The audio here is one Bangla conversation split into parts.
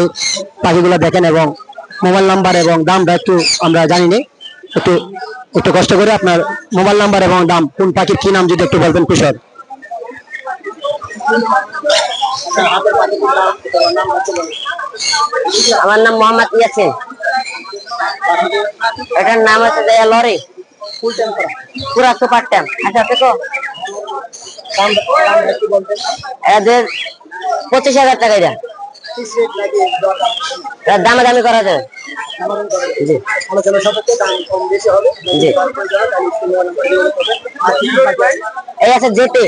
ভাই পাখিগুলো দেখেন এবং মোবাইল নাম্বার এবং দামটা একটু আমরা জানি না একটু একটু কষ্ট করে আপনার মোবাইল নাম্বার এবং দাম, কোন পাখির কি নাম যদি একটু বলবেন কুশল আমার নাম মোহাম্মদ ইয়াসিন। এটার নাম আছে লরি। পুরা সুপার ট্যাম। আচ্ছা দেখো এদের পঁচিশ হাজার টাকা এর দামে দামি করা যাবে জি। জি। এই আছে জেপি।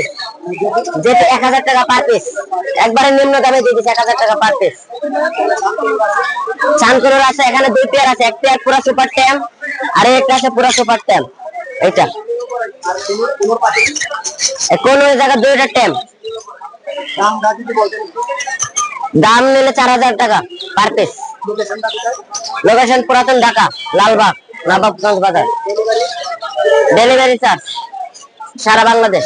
জেপি এক হাজার টাকা পার পিস একবারে নিম্ন দামে দিয়ে দিচ্ছে এক হাজার টাকা পার পিস চানকুনোর আছে, এখানে দুই পেয়ার আছে। এক পেয়ার পুরা সুপার ট্যাম আর একটা আছে পুরা সুপার ট্যাম এইটা। কোন জায়গা দুইটা ট্যাম দাম নিলে চার হাজার টাকা পার পিস লোকেশন পুরাতন ঢাকা, লালবাগ, নবাবগঞ্জ বাজার। ডেলিভারি চার্জ সারা বাংলাদেশ।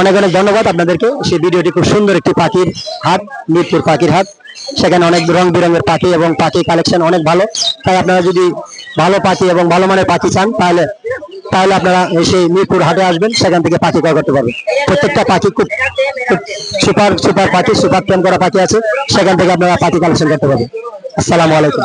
অনেক অনেক ধন্যবাদ আপনাদেরকে। সেই ভিডিওটি খুব সুন্দর একটি পাখির হাট মিরপুর পাখির হাট সেখানে অনেক রং বেরঙের পাখি এবং পাখি কালেকশন অনেক ভালো। তাই আপনারা যদি ভালো পাখি এবং ভালো মানের পাখি চান, তাহলে তাহলে আপনারা সেই মিরপুর হাটে আসবেন। সেখান থেকে পাখি ক্রয় করতে পারবেন। প্রত্যেকটা পাখি খুব সুপার সুপার পাখি, সুপার প্রেম করা পাখি আছে। সেখান থেকে আপনারা পাখি কালেকশন করতে পারবেন। আসসালামু আলাইকুম।